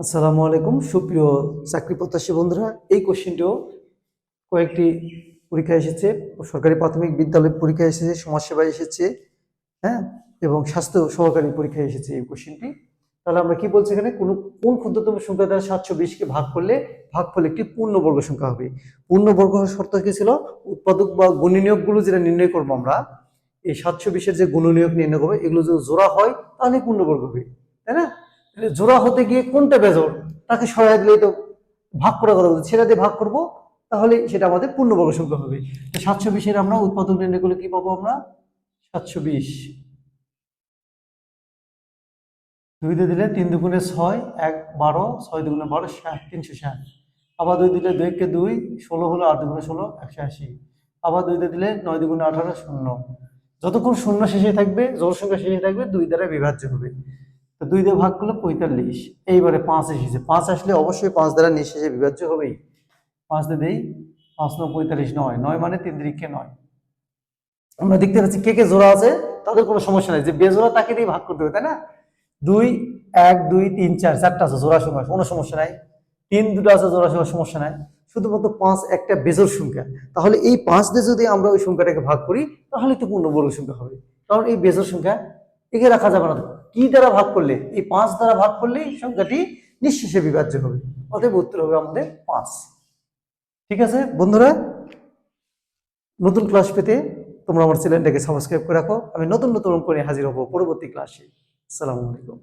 আসসালামু আলাইকুম। সুপ্রিয় চাকরি প্রত্যাশী বন্ধুরা, এই কোশ্চেনটিও কয়েকটি পরীক্ষা এসেছে। সরকারি প্রাথমিক বিদ্যালয় পরীক্ষা এসেছে, সমাজসেবায় এসেছে হ্যাঁ? এবং স্বাস্থ্য সহকারী পরীক্ষায় এসেছে এই কোশ্চেনটি। তাহলে আমরা কি বলছি এখানে? কোন কোন ক্ষুদ্রতম সংখ্যা দ্বারা সাতশো বিশকে ভাগ করলে ভাগফল একটি পূর্ণবর্গ সংখ্যা হবে। পূর্ণবর্গ শর্ত কি ছিল? উৎপাদক বা গুণনীয়কগুলো যেটা নির্ণয় করব আমরা, এই সাতশো বিশের যে গুণনীয়ক নির্ণয় করব, এগুলো যদি জোড়া হয়, তাহলে পূর্ণবর্গ হবে। তাই না? জোড়া হতে গিয়ে কোনটা বেজোর তাকে সরাই দিলেই তো ভাগ করার কথা বলছি সেটা দিয়ে ভাগ করব, তাহলে সেটা আমাদের পূর্ণবর্গ সংখ্যা হবে। তো সাতশো বিশের আমরা উৎপাদক নির্ণয় করলে কি পাবো আমরা? সাতশো বিশ। দুই দিয়ে দিলে তিন দুগুণে ছয়, এক বারো, ছয় দুগুণে বারো ষাট তিনশো ষাট। আবার দুই দিলে দুই কে দুই, ষোলো হলো আট দুগুণে ষোলো, একশো আশি। আবার দুই দিলে নয় দুগুণে আঠারো, শূন্য। যতক্ষণ শূন্য শেষে থাকবে জোর সংখ্যা শেষে থাকবে, দুই দ্বারা বিভাজ্য হবে। দুই দিয়ে ভাগ করলে পঁয়তাল্লিশ। এইবারে পাঁচ এসেছে। পাঁচ আসলে অবশ্যই পাঁচ দ্বারা নিঃশেষে বিভাজ্য হবেই। পাঁচ দিয়ে দেই, পাঁচ নয়, পঁয়তাল্লিশ নয়। নয় মানে তিন দিকে নয়? আমরা দেখতে পাচ্ছি কে কে জোড়া আছে, তাদের কোনো সমস্যা নেই। যে বেজোড়া তাকে দিয়ে ভাগ করতে হবে, তাই না? দুই, এক, দুই, তিন, চার, চারটা আছে জোড়া সংখ্যা, কোনো সমস্যা নাই। তিন দুটো আছে জোড়া সংখ্যা সমস্যা নাই। শুধুমাত্র পাঁচ একটা বেজোর সংখ্যা। তাহলে এই পাঁচ দিয়ে যদি আমরা ওই সংখ্যাটাকে ভাগ করি, তাহলে তো পূর্ণবর্গ সংখ্যা হবে। কারণ এই বেজোর সংখ্যা একে রাখা যাবে না। কি দ্বারা ভাগ করলে? এই পাঁচ দ্বারা ভাগ করলে এই সংখ্যাটি নিঃশেষে বিভাজ্য হবে। অতএব উত্তর হবে আমাদের পাঁচ। ঠিক আছে? বন্ধুরা, নতুন ক্লাস পেতে তোমরা আমার চ্যানেলটাকে সাবস্ক্রাইব করে রাখো। আমি নতুন নতুন করে হাজির হব পরবর্তী ক্লাসে আসসালামু আলাইকুম।